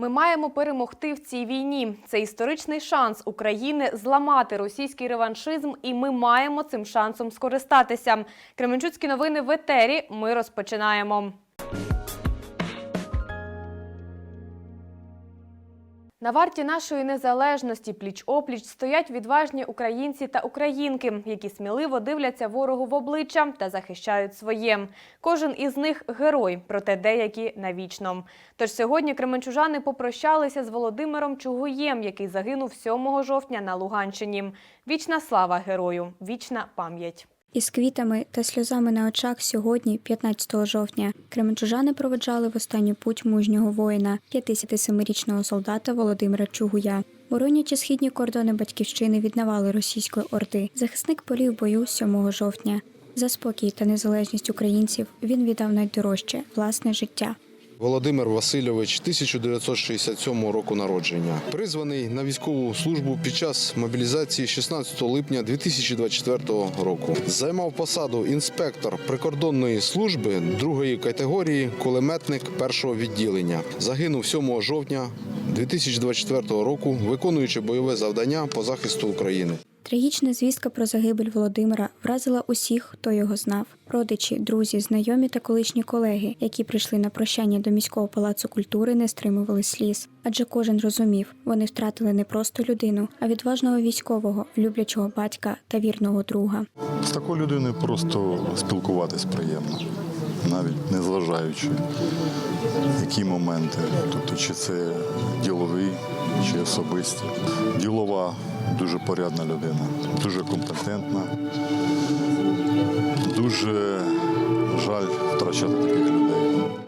Ми маємо перемогти в цій війні. Це історичний шанс України зламати російський реваншизм, і ми маємо цим шансом скористатися. Кременчуцькі новини в етері. Ми розпочинаємо. На варті нашої незалежності пліч-опліч стоять відважні українці та українки, які сміливо дивляться ворогу в обличчя та захищають своє. Кожен із них герой, проте деякі навічно. Тож сьогодні кременчужани попрощалися з Володимиром Чугуєм, який загинув 7 жовтня на Луганщині. Вічна слава герою, вічна пам'ять. Із квітами та сльозами на очах сьогодні, 15 жовтня, кременчужани проведжали в останню путь мужнього воїна, 57-річного солдата Володимира Чугуя. Боронячи східні кордони батьківщини від навали російської орди, захисник полів бою 7 жовтня. За спокій та незалежність українців він віддав найдорожче власне життя. Володимир Васильович 1967 року народження, призваний на військову службу під час мобілізації 16 липня 2024 року. Займав посаду інспектор прикордонної служби другої категорії, кулеметник першого відділення. Загинув 7 жовтня 2024 року, виконуючи бойове завдання по захисту України. Трагічна звістка про загибель Володимира вразила усіх, хто його знав: родичі, друзі, знайомі та колишні колеги, які прийшли на прощання до міського палацу культури, не стримували сліз. Адже кожен розумів, вони втратили не просто людину, а відважного військового, люблячого батька та вірного друга. З такою людиною просто спілкуватись приємно, навіть не зважаючи, які моменти, тобто чи це ділові, чи особисті. Ділова дуже порядна людина, дуже компетентна. Дуже жаль втрачати таких людей.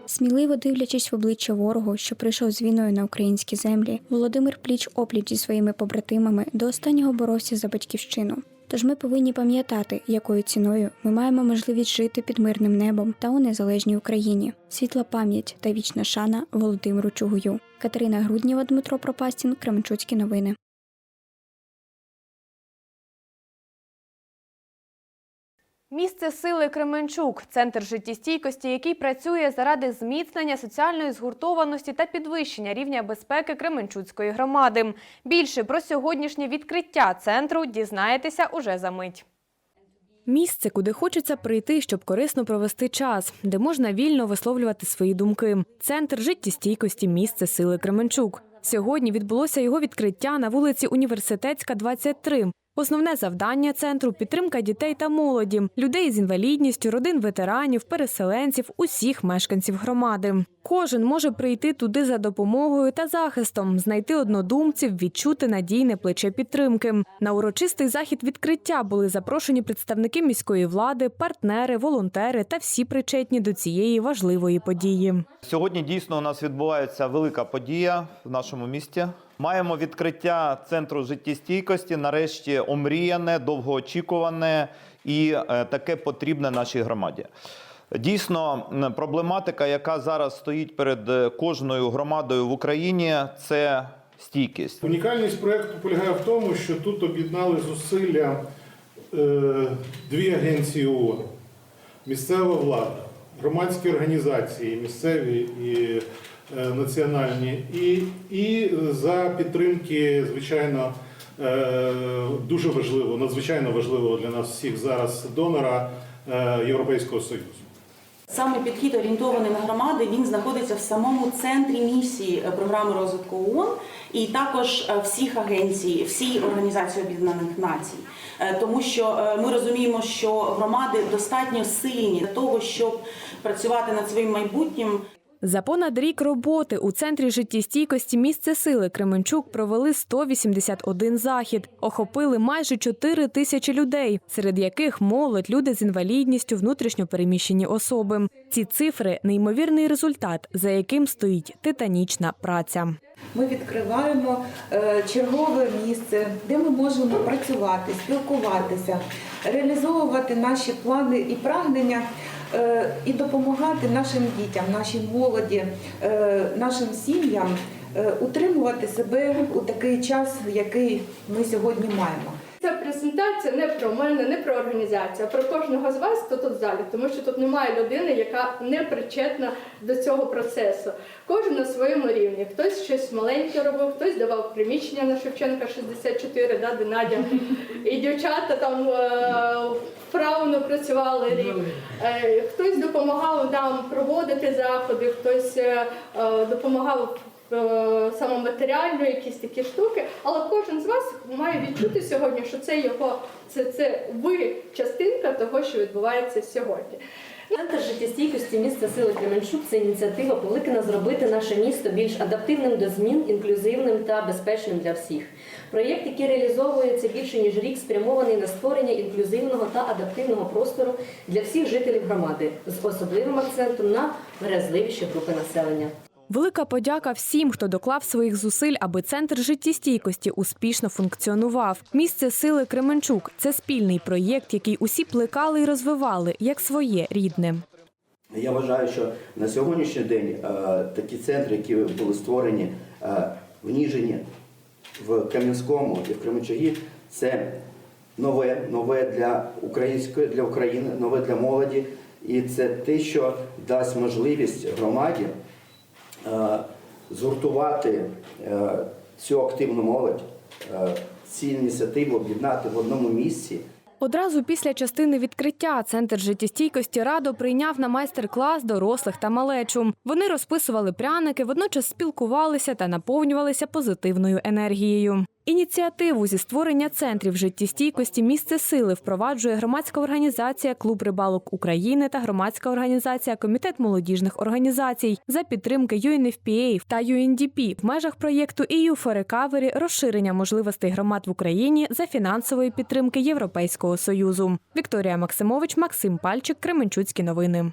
Сміливо дивлячись в обличчя ворогу, що прийшов з війною на українські землі, Володимир пліч опліч зі своїми побратимами до останнього боровся за батьківщину. Тож ми повинні пам'ятати, якою ціною ми маємо можливість жити під мирним небом та у незалежній Україні. Світла пам'ять та вічна шана Володимиру Чугую. Катерина Груднєва, Дмитро Пропастін, Кременчуцькі новини. Місце сили Кременчук центр життєстійкості, який працює заради зміцнення соціальної згуртованості та підвищення рівня безпеки Кременчуцької громади. Більше про сьогоднішнє відкриття центру дізнаєтеся уже за мить. Місце, куди хочеться прийти, щоб корисно провести час, де можна вільно висловлювати свої думки. Центр життєстійкості місце сили Кременчук. Сьогодні відбулося його відкриття на вулиці Університетська, 23. Основне завдання центру підтримка дітей та молоді, людей з інвалідністю, родин ветеранів, переселенців, усіх мешканців громади. Кожен може прийти туди за допомогою та захистом, знайти однодумців, відчути надійне плече підтримки. На урочистий захід відкриття були запрошені представники міської влади, партнери, волонтери та всі причетні до цієї важливої події. Сьогодні дійсно у нас відбувається велика подія в нашому місті. Маємо відкриття центру життєстійкості, нарешті омріяне, довгоочікуване і е, таке потрібне нашій громаді. Дійсно, проблематика, яка зараз стоїть перед е, кожною громадою в Україні, це стійкість. Унікальність проєкту полягає в тому, що тут об'єднали зусилля е, дві агенції ООН, місцева влада, громадські організації, місцеві і е, національні, і, і за підтримки, звичайно, дуже важливо, надзвичайно важливого для нас всіх зараз донора Європейського Союзу. Саме підхід орієнтований на громади він знаходиться в самому центрі місії е, програми розвитку ООН і також е, всіх агенцій, всій організації Об'єднаних Націй. Е, Тому що ми розуміємо, що громади достатньо сильні для того, щоб працювати над своїм майбутнім. За понад рік роботи у центрі життєстійкості місце сили Кременчук провели 181 захід, охопили майже 4 тисячі людей, серед яких молодь, люди з інвалідністю, внутрішньо переміщені особи. Ці цифри неймовірний результат, за яким стоїть титанічна праця. Ми відкриваємо е, чергове місце, де ми можемо працювати, спілкуватися, реалізовувати наші плани і прагнення і допомагати нашим дітям, нашій молоді, е, нашим сім'ям е, утримувати себе у такий час, який ми сьогодні маємо. Ця презентація не про мене, не про організацію, а про кожного з вас, хто тут в залі, тому що тут немає людини, яка не причетна до цього процесу. Кожен на своєму рівні. Хтось щось маленьке робив, хтось давав приміщення на Шевченка 64, да, де Надя. І дівчата там е, вправно працювали рік. Е, Хтось допомагав нам проводити заходи, хтось е, допомагав саме матеріально, якісь такі штуки. Але кожен з вас має відчути сьогодні, що це його, це, це ви частинка того, що відбувається сьогодні. Центр життєстійкості міста Сили Кременчук це ініціатива покликана зробити наше місто більш адаптивним до змін, інклюзивним та безпечним для всіх. Проєкт, який реалізовується більше ніж рік, спрямований на створення інклюзивного та адаптивного простору для всіх жителів громади з особливим акцентом на вразливіші групи населення. Велика подяка всім, хто доклав своїх зусиль, аби центр життєстійкості успішно функціонував. Місце сили Кременчук це спільний проєкт, який усі плекали і розвивали як своє рідне. Я вважаю, що на сьогоднішній день е, такі центри, які були створені е, в Ніжині, в Кам'янському і в Кременчугі, це нове, нове для української для України, нове для молоді. І це те, що дасть можливість громаді згуртувати е, цю активну молодь, е, ці ініціативи об'єднати в одному місці. Одразу після частини відкриття центр життєстійкості радо прийняв на майстер-клас дорослих та малечу. Вони розписували пряники, водночас спілкувалися та наповнювалися позитивною енергією. Ініціативу зі створення центрів життєстійкості місце сили впроваджує громадська організація Клуб рибалок України та громадська організація Комітет молодіжних організацій за підтримки UNFPA та UNDP в межах проєкту EU for Recovery розширення можливостей громад в Україні за фінансової підтримки Європейського союзу. Вікторія Максимович, Максим Пальчик, Кременчуцькі новини.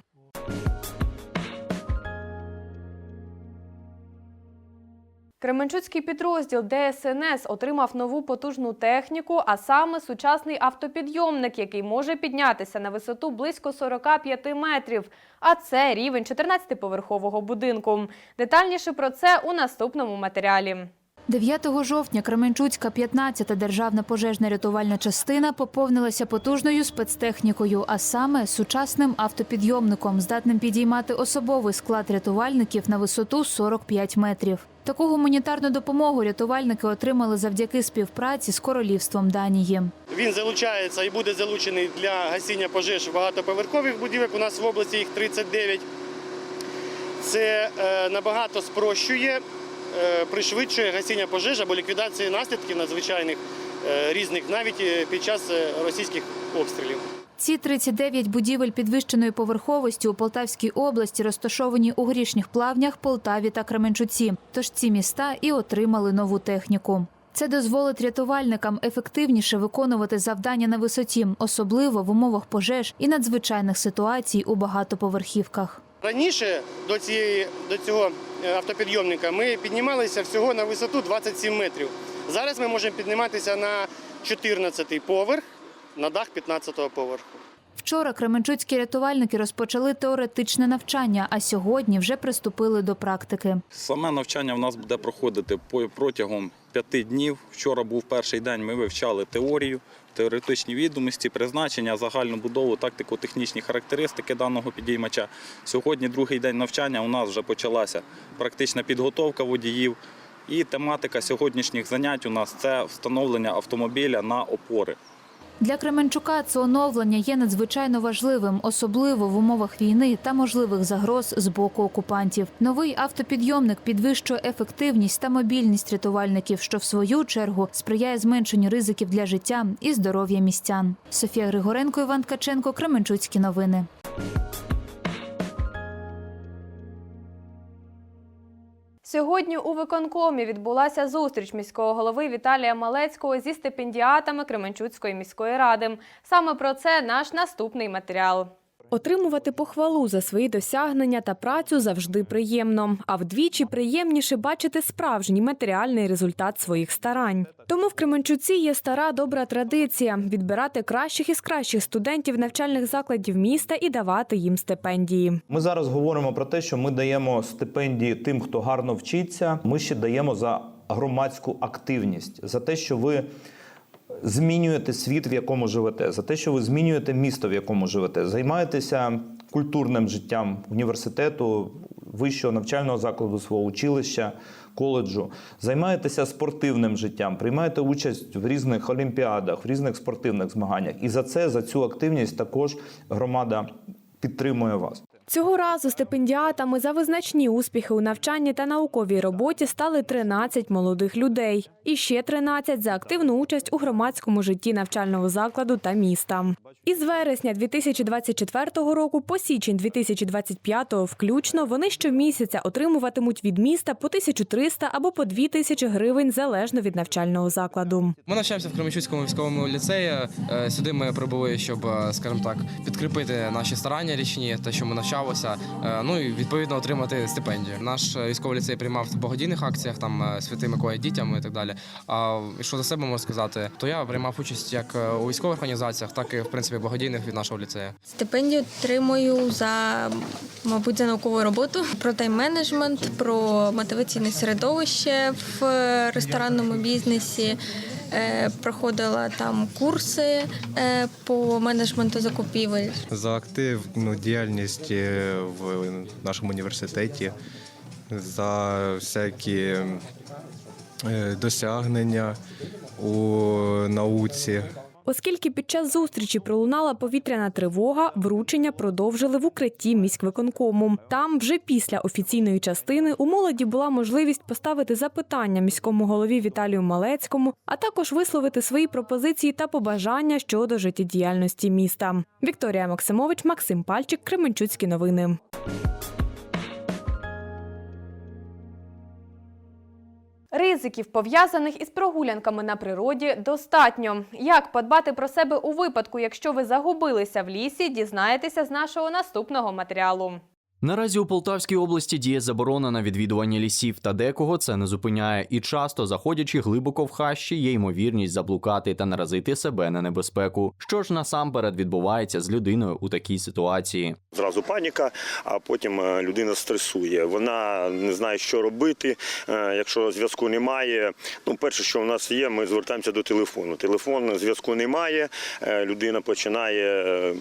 Кременчуцький підрозділ ДСНС отримав нову потужну техніку, а саме сучасний автопідйомник, який може піднятися на висоту близько 45 метрів. А це рівень 14-поверхового будинку. Детальніше про це у наступному матеріалі. 9 жовтня Кременчуцька 15-та державна пожежна рятувальна частина поповнилася потужною спецтехнікою, а саме сучасним автопідйомником, здатним підіймати особовий склад рятувальників на висоту 45 метрів. Таку гуманітарну допомогу рятувальники отримали завдяки співпраці з королівством Данії. Він залучається і буде залучений для гасіння пожеж багатоповерхових будівель. У нас в області їх 39. Це е, набагато спрощує, пришвидшує гасіння пожеж або ліквідації наслідків надзвичайних е, різних навіть е, під час е, російських обстрілів. Ці 39 будівель підвищеної поверховості у Полтавській області розташовані у грішніх плавнях, Полтаві та Кременчуці. Тож ці міста і отримали нову техніку. Це дозволить рятувальникам ефективніше виконувати завдання на висоті, особливо в умовах пожеж і надзвичайних ситуацій у багатоповерхівках. Раніше до, цієї, до цього е, автопідйомника ми піднімалися всього на висоту 27 метрів. Зараз ми можемо підніматися на 14-й поверх, на дах 15-го поверху. Вчора кременчуцькі рятувальники розпочали теоретичне навчання, а сьогодні вже приступили до практики. Саме навчання в нас буде проходити протягом п'яти днів. Вчора був перший день. Ми вивчали теорію, теоретичні відомості, призначення, загальну будову, тактико-технічні характеристики даного підіймача. Сьогодні другий день навчання. У нас вже почалася практична підготовка водіїв. І тематика сьогоднішніх занять у нас це встановлення автомобіля на опори. Для Кременчука це оновлення є надзвичайно важливим, особливо в умовах війни та можливих загроз з боку окупантів. Новий автопідйомник підвищує ефективність та мобільність рятувальників, що в свою чергу сприяє зменшенню ризиків для життя і здоров'я містян. Софія Григоренко, Іван Ткаченко, Кременчуцькі новини. Сьогодні у виконкомі відбулася зустріч міського голови Віталія Малецького зі стипендіатами Кременчуцької міської ради. Саме про це наш наступний матеріал. Отримувати похвалу за свої досягнення та працю завжди приємно, а вдвічі приємніше бачити справжній матеріальний результат своїх старань. Тому в Кременчуці є стара добра традиція відбирати кращих із кращих студентів навчальних закладів міста і давати їм стипендії. Ми зараз говоримо про те, що ми даємо стипендії тим, хто гарно вчиться. Ми ще даємо за громадську активність, за те, що ви змінюєте світ, в якому живете, за те, що ви змінюєте місто, в якому живете, займаєтеся культурним життям університету, вищого навчального закладу свого училища, коледжу, займаєтеся спортивним життям, приймаєте участь в різних олімпіадах, в різних спортивних змаганнях. І за це, за цю активність також громада підтримує вас. Цього разу стипендіатами за визначні успіхи у навчанні та науковій роботі стали 13 молодих людей. І ще 13 за активну участь у громадському житті навчального закладу та міста. Із вересня 2024 року по січень 2025 включно вони щомісяця отримуватимуть від міста по 1300 або по 2000 гривень залежно від навчального закладу. Ми навчаємося в Кременчуцькому військовому ліцеї. Е, Сюди ми прибули, щоб, е, скажімо так, підкріпити наші старання річні, те, що ми навчалися, е, ну і відповідно отримати стипендію. Наш е, військовий ліцей приймав в благодійних акціях, там е, святий Миколай дітям і так далі. А що за себе можу сказати, то я приймав участь як у військових організаціях, так і в принципі благодійних від нашого ліцею. Стипендію отримую за, мабуть, за наукову роботу про тайм-менеджмент, про мотиваційне середовище в ресторанному бізнесі. Е, Проходила там курси е, по менеджменту закупівель. за активну діяльність е, в нашому університеті, за всякі досягнення у науці. Оскільки під час зустрічі пролунала повітряна тривога, вручення продовжили в укритті міськвиконкому. Там, вже після офіційної частини, у молоді була можливість поставити запитання міському голові Віталію Малецькому, а також висловити свої пропозиції та побажання щодо життєдіяльності міста. Вікторія Максимович, Максим Пальчик, Кременчуцькі новини. Ризиків, пов'язаних із прогулянками на природі, достатньо. Як подбати про себе у випадку, якщо ви загубилися в лісі, дізнаєтеся з нашого наступного матеріалу. Наразі у Полтавській області діє заборона на відвідування лісів, та декого це не зупиняє. І часто, заходячи глибоко в хащі, є ймовірність заблукати та наразити себе на небезпеку. Що ж насамперед відбувається з людиною у такій ситуації? Зразу паніка, а потім е, людина стресує. Вона не знає, що робити. Е, Якщо зв'язку немає, ну перше, що в нас є, ми звертаємося до телефону. Телефон зв'язку немає. е, Людина починає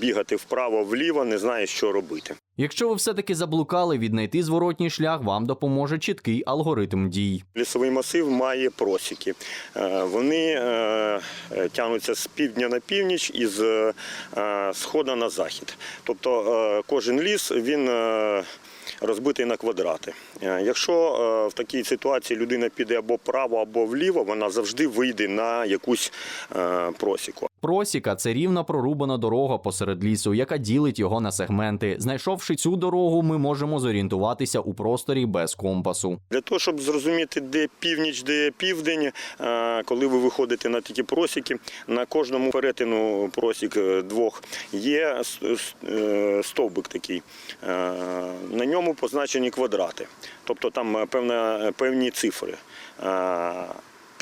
бігати вправо-вліво, не знає, що робити. Якщо ви все-таки заблукали, віднайти зворотній шлях вам допоможе чіткий алгоритм дій. Лісовий масив має просіки. Е, Вони е, тягнуться з півдня на північ і з е, сходу на захід. Тобто кожен ліс він розбитий на квадрати. Якщо в такій ситуації людина піде або вправо, або вліво, вона завжди вийде на якусь просіку. Просіка це рівна прорубана дорога посеред лісу, яка ділить його на сегменти. Знайшовши цю дорогу, ми можемо зорієнтуватися у просторі без компасу. Для того, щоб зрозуміти, де північ, де південь, е, коли ви виходите на такі просіки, на кожному перетину просік е, двох є е, стовбик такий. На ньому позначені квадрати, тобто там певна, певні цифри.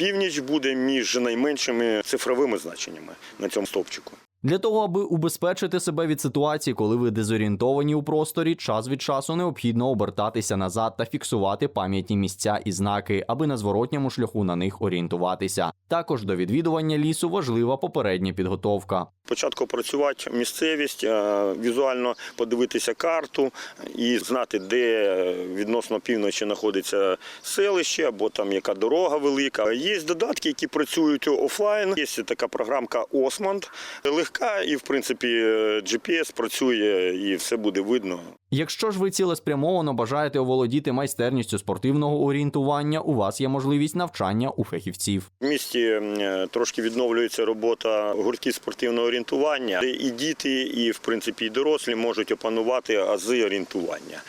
Північ буде між найменшими цифровими значеннями на цьому стовпчику. Для того, аби убезпечити себе від ситуації, коли ви дезорієнтовані у просторі, час від часу необхідно обертатися назад та фіксувати пам'ятні місця і знаки, аби на зворотньому шляху на них орієнтуватися. Також до відвідування лісу важлива попередня підготовка. Спочатку працювати місцевість, е, візуально подивитися карту і знати, де відносно півночі знаходиться селище або там яка дорога велика. Є додатки, які працюють офлайн. Є така програмка Осмонд, легка і в принципі GPS працює і все буде видно. Якщо ж ви цілеспрямовано бажаєте оволодіти майстерністю спортивного орієнтування, у вас є можливість навчання у фахівців. В місті е, трошки відновлюється робота гуртків спортивного орієнтування, де і діти, і в принципі і дорослі можуть опанувати ази орієнтування.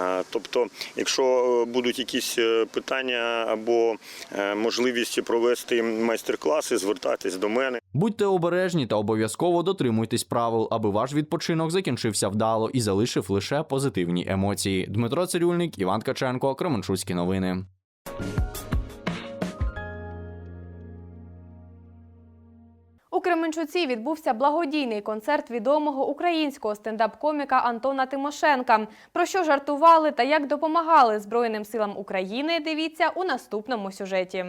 Е, Тобто, якщо е, будуть якісь питання або можливість провести майстер-класи, звертайтесь до мене. Будьте обережні та обов'язково дотримуйтесь правил, аби ваш відпочинок закінчився вдало і залишив лише позитивні емоції. Дмитро Цирюльник, Іван Каченко, Кременчуцькі новини. У Кременчуці відбувся благодійний концерт відомого українського стендап-коміка Антона Тимошенка. Про що жартували та як допомагали Збройним силам України, дивіться у наступному сюжеті.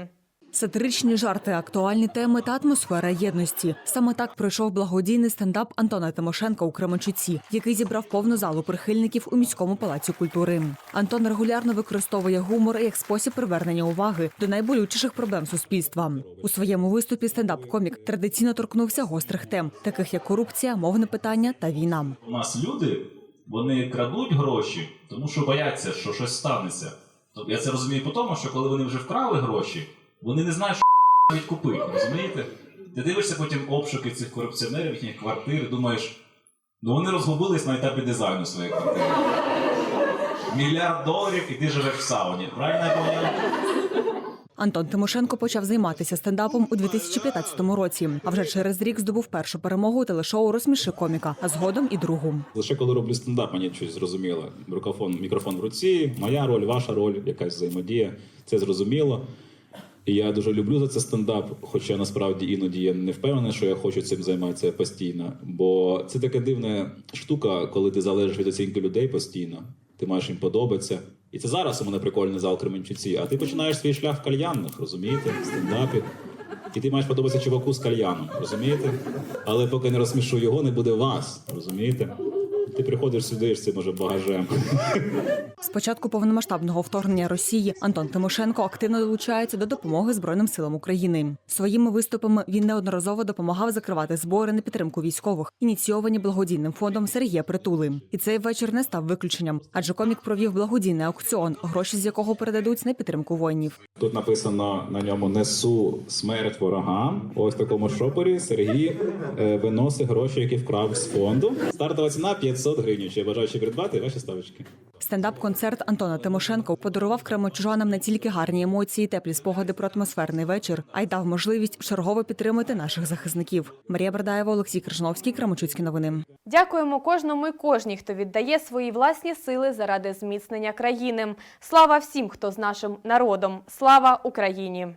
Сатиричні жарти, актуальні теми та атмосфера єдності. Саме так пройшов благодійний стендап Антона Тимошенка у Кременчуці, який зібрав повну залу прихильників у міському палаці культури. Антон регулярно використовує гумор як спосіб привернення уваги до найболючіших проблем суспільства. У своєму виступі стендап-комік традиційно торкнувся гострих тем, таких як корупція, мовне питання та війна. У нас люди вони крадуть гроші, тому що бояться, що щось станеться. Тобто я це розумію по тому, що коли вони вже вкрали гроші, вони не знають, що навіть купити. Розумієте? Ти дивишся потім обшуки цих корупціонерів, їхніх квартир, думаєш, ну вони розгубились на етапі дизайну своєї квартири. Мільярд доларів і ти живеш в сауні. Правильно я поняв? Антон Тимошенко почав займатися стендапом у 2015 році. А вже через рік здобув першу перемогу у телешоу Розсміши коміка, а згодом і другу. Лише коли роблю стендап, мені щось зрозуміло. Мікрофон, мікрофон в руці, моя роль, ваша роль, якась взаємодія. Це зрозуміло. Я дуже люблю за це стендап, хоча насправді іноді я не впевнений, що я хочу цим займатися постійно. Бо це така дивна штука, коли ти залежиш від оцінки людей постійно. Ти маєш їм подобатися. І це зараз у мене прикольний зал Кременчуці, а ти починаєш свій шлях в кальянних, розумієте, в стендапі. І ти маєш подобатися чуваку з кальяном, розумієте? Але поки не розсмішу його, не буде вас, розумієте? Ти приходиш сюди з цим уже багажем. З початку повномасштабного вторгнення Росії Антон Тимошенко активно долучається до допомоги Збройним силам України. Своїми виступами він неодноразово допомагав закривати збори на підтримку військових, ініційовані благодійним фондом Сергія Притули. І цей вечір не став виключенням, адже комік провів благодійний аукціон, гроші з якого передадуть на підтримку воїнів. Тут написано на ньому Несу смерть ворогам. Ось в такому шопері Сергій е, виносить гроші, які вкрав з фонду. Стартова ціна 500 гривень. Чи бажаючи придбати ваші ставочки? Стендап-концерт Антона Тимошенко подарував кремочужанам не тільки гарні емоції, теплі спогади про атмосферний вечір, а й дав можливість вчергово підтримати наших захисників. Марія Бардаєва, Олексій Крижановський, Кременчуцькі новини. Дякуємо кожному і кожній, хто віддає свої власні сили заради зміцнення країни. Слава всім, хто з нашим народом. Слава Україні!